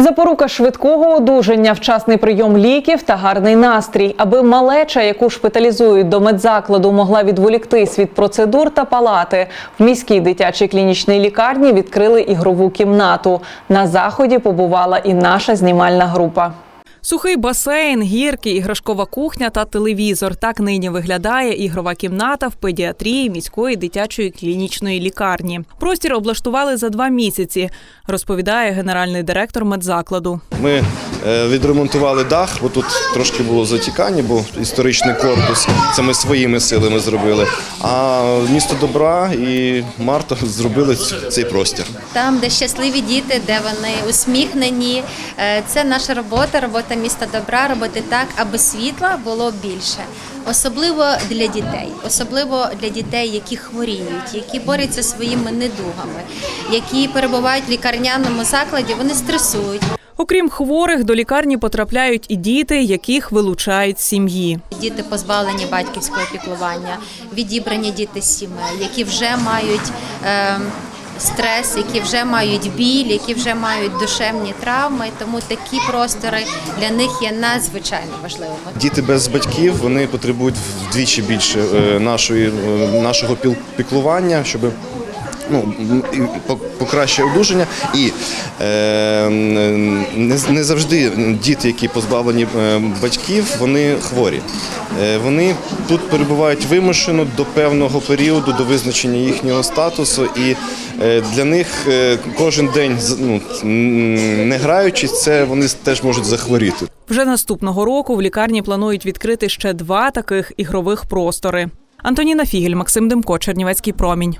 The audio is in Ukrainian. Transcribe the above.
Запорука швидкого одужання, вчасний прийом ліків та гарний настрій, аби малеча, яку шпиталізують до медзакладу, могла відволіктись від процедур та палати. В міській дитячій клінічній лікарні відкрили ігрову кімнату. На заході побувала і наша знімальна група. Сухий басейн, гірки, іграшкова кухня та телевізор. Так нині виглядає ігрова кімната в педіатрії міської дитячої клінічної лікарні. Простір облаштували за два місяці, розповідає генеральний директор медзакладу. Ми відремонтували дах, бо тут трошки було затікання, бо історичний корпус. Це ми своїми силами зробили. А місто добра і Марта зробили цей простір. Там, де щасливі діти, де вони усміхнені. Е, Це наша робота, робота міста добра, робити так, аби світла було більше. Особливо для дітей, особливо для дітей, які хворіють, які борються своїми недугами, які перебувають в лікарняному закладі, вони стресують. Окрім хворих, до лікарні потрапляють і діти, яких вилучають з сім'ї. Діти позбавлені батьківського піклування, відібрані діти з сімей, які вже мають е, стрес, які вже мають біль, які вже мають душевні травми. Тому такі простори для них є надзвичайно важливими. Діти без батьків вони потребують вдвічі більше е, нашої, е, нашого піклування, щоб ну, м, і по- покращити одужання. І е, не, завжди діти, які позбавлені е, батьків, вони хворі. Е, вони тут перебувають вимушено до певного періоду, до визначення їхнього статусу. І е, для них кожен день ну, не граючись, це вони теж можуть захворіти. Вже наступного року в лікарні планують відкрити ще два таких ігрових простори. Антоніна Фігель, Максим Демко, Чернівецький промінь.